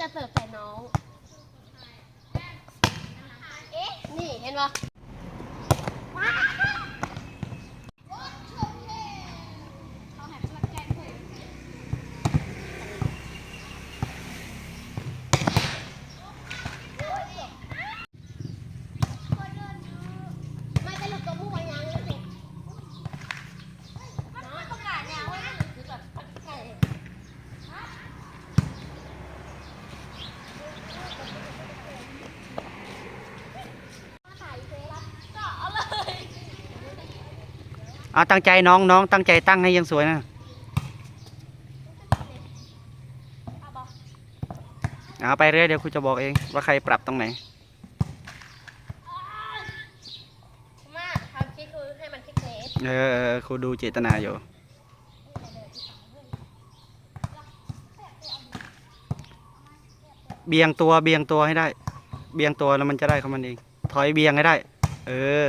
จะเสิร์ฟใส่น้อง เอ๊ะ นี่เห็นปะไม่ได้หลุดตัวมู่ยังเลยสิน้องประกาศเนี่ยว่าคือแบบใช่ เอาตั้งใจน้องน้องตั้งใจตั้งให้ยังสวยนะเอาไปเรื่อยเดี๋ยวครูจะบอกเองว่าใครปรับตรงไหนมาทำคลิกดูให้มันคลิกเนสเออเออครูดูเจตนาอยู่ เบียงตัวเบียงตัวให้ได้ เบียงตัวแล้วมันจะได้ของมันเอง ถอยเบียงให้ได้ เออ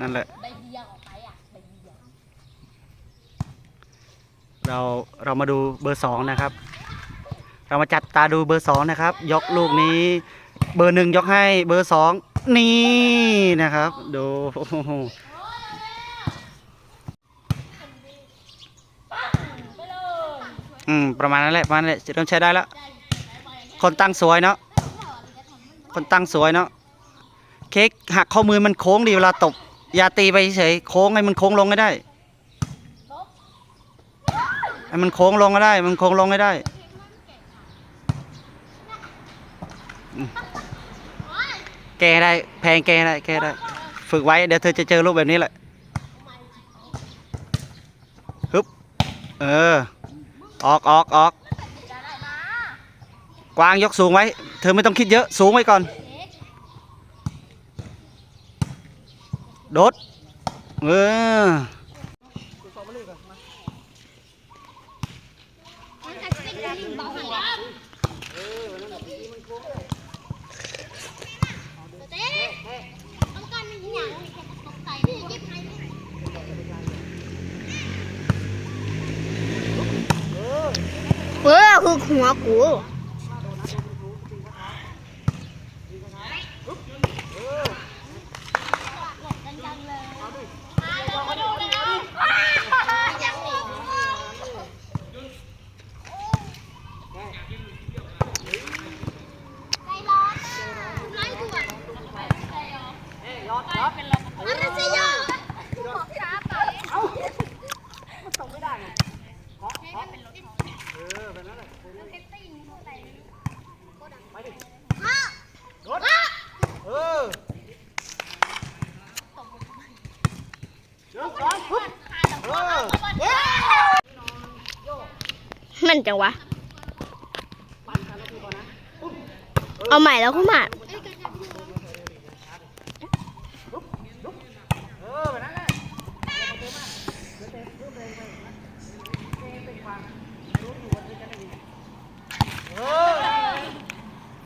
นั่นแหละ ใบเบียงออกไปอะใบเบียง เราเรามาดูเบอร์สองนะครับ เรามาจัดตาดูเบอร์สองนะครับ ยกลูกนี้ เบอร์หนึ่งยกให้เบอร์สองนี่นะครับ ดูอืมประมาณนั้นแหละประมาณนั้นแหละเริ่มใช้ได้แล้ว คนตั้งสวยเนาะคนตั้งสวยเนาะเค้กหักข้อมือมันโค้งดีเวลาตบอย่าตีไปเฉยโค้งให้มันโค้งลงให้ได้ ให้มันโค้งลงก็ได้ มันโค้งลงให้ได้แก้ได้ แพงแก้ได้แก้ได้ ฝึกไว้ เดี๋ยวเธอจะเจอรูปแบบนี้แหละฮึบ เออ ออกออกออกกวางยกสูงไว้ เธอไม่ต้องคิดเยอะ สูงไว้ก่อน โดด เออ มันจะเป็นลิงเบาหันดำเต้ต้องการมีอย่างตกใจนี่ยิบให้ เอ อคือหัวกู ดังๆเลยมาลงมาดูเลยนะยังอีกใจร้อนไล่ด่วนอะไรสิโยบอกช้าไปพ่อ เออ มันจังวะ เอาใหม่แล้วคุณหมาด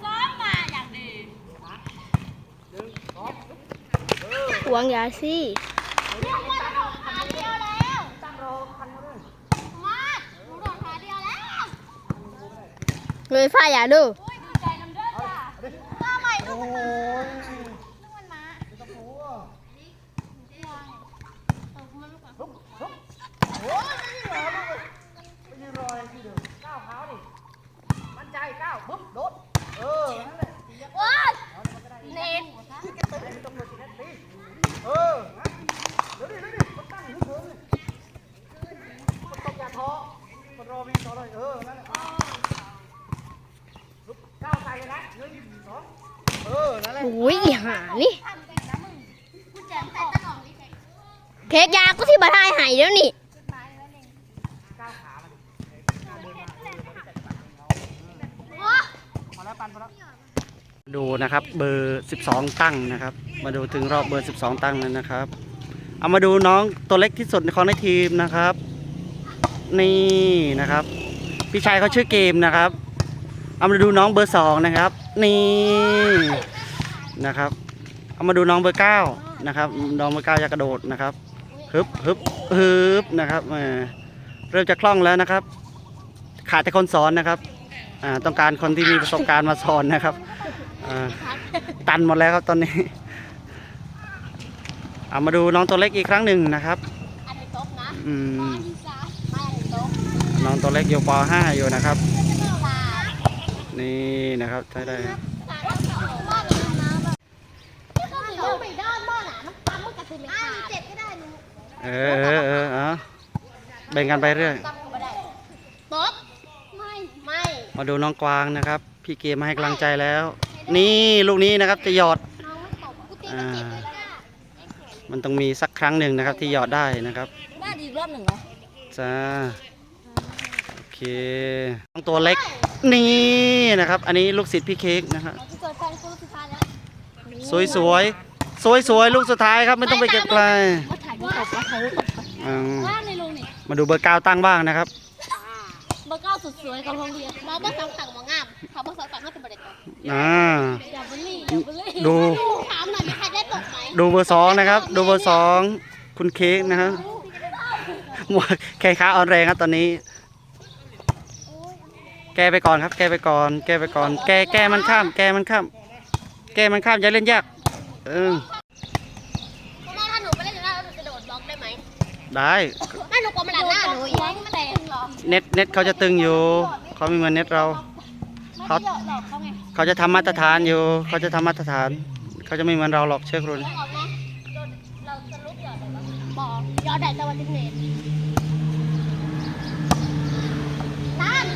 ซ้อมมางดีหวงยาซี่ เรียกว่าโดดขาเดียวแล้วตั้งรอคันเลยมาหนูโดดขาเดียวแล้ว เลยฝ้าอย่าดูโอ้ยดีใจน้ำเด้อจ้ามาใหม่ลูกมันมาลูกมันมานี่วางเอามันลูกอะโอ้ยนี่เหลูกเออโอ้ยเน็ตเออเดี๋ยวดิเดี๋ยวดิมันตั้งอยู่เฉยๆเลยมันต้องอย่าท้อมันรอวิ่งต่อเลยเออนั่นแหละ โอ้ยอีหานี่ทำกันนะมึงกูแจมใส่ตลอดดิเซ็กเค้กยาก็ที่บาทายหายแล้วนี่โอ้พอแล้วปันพอแล้วดูนะครับ เบอร์ 12 ตั้งนะครับ มาดูถึงรอบเบอร์ 12 ตั้งแล้วนะครับ เอามาดูน้องตัวเล็กที่สุดของในทีมนะครับ นี่นะครับ พี่ชายเขาชื่อเกมนะครับ เอามาดูน้องเบอร์สองนะครับ นี่นะครับ เอามาดูน้องเบอร์เก้านะครับน้องเบอร์เก้าจะกระโดดนะครับฮึบฮึบฮึบนะครับแหมเริ่มจะคล่องแล้วนะครับ ขาดแต่คนสอนนะครับอ่าต้องการคนที่มีประสบการณ์มาสอนนะครับอ่าตันหมดแล้วครับตอนนี้เอามาดูน้องตัวเล็กอีกครั้งหนึ่งนะครับอันนี้โต๊ะนะอืมที่สามไม่อันนี้โต๊ะน้องตัวเล็กอยู่ป .5 อยู่นะครับสาม นี่นะครับใช้ได้ครับสามบ้านนะแบบที่เขาถือไปด้านบ้านอะมันปั๊มมันกระตุ้นไม่ขาดเจ็ดก็ได้หนูเออเออเออเอาแบ่งกันไปเรื่อยปั๊มก็ไม่ได้โต๊ะไม่ไม่มาดูน้องกวางนะครับ พี่เกมมาให้กำลังใจแล้ว นี่ลูกนี้นะครับจะหยอด น้องไม่ตกกูตีกระเจ็บเลยจ้ามันต้องมีสักครั้งหนึ่งนะครับที่หยอดได้นะครับ บ้านอีกรอบหนึ่งเหรอ จ้าโอ เคน้องตัวเล็กนี่นะครับ อันนี้ลูกศิษย์พี่เค้กนะครับกูเกิดแฟนกูสุดท้ายแล้วสวยสวยสวยสวยๆลูกสุดท้ายครับไม่ต้องไปเก็บไกลมาถ่ายรูปมาถ่ายรูปอืมว่าในลุงนี่มาดูเบอร์เก้าตั้งบ้างนะครับเบอร์เก้าสุดสวยกับโรงเรียนมาเบอร์สองฝั่งมางามเขาเบอร์สองฝั่งเขาเป็นบริการอ่าอย่าบุลลี่อย่าบุลลี่ดูถามหน่อยมีใครได้ตกไหมดูเบอร์สองนะครับ ดูเบอร์สองคุณเค้กนะครับหมวกแค่ขาอ่อนแรงครับตอนนี้ แก้ไปก่อนครับ แก้ไปก่อน แก้ไปก่อน แก้แก้มันข้าม แก้มันข้าม แก้มันข้ามอย่าเล่นยาก เออเพราะว่าถ้าหนูไปเล่นอยู่หน้าแล้วหนูจะโดดบล็อกได้ไหมได้ไม่หนูกลัวมันดันหน้าหนูอีกมันแต่หรอเน็ตเน็ตเขาจะตึงอยู่เขาไม่เหมือนเน็ตเรา เขาไม่หยอกหลอกเขาไงเขาจะทำมาตรฐานอยู่ เขาจะทำมาตรฐาน เขาจะไม่เหมือนเราหรอกเชื่อครุนหยอกไหมโดนเราจะลุกหยอดเหรอบอกหยอดได้แต่วันที่เน็ตนั่น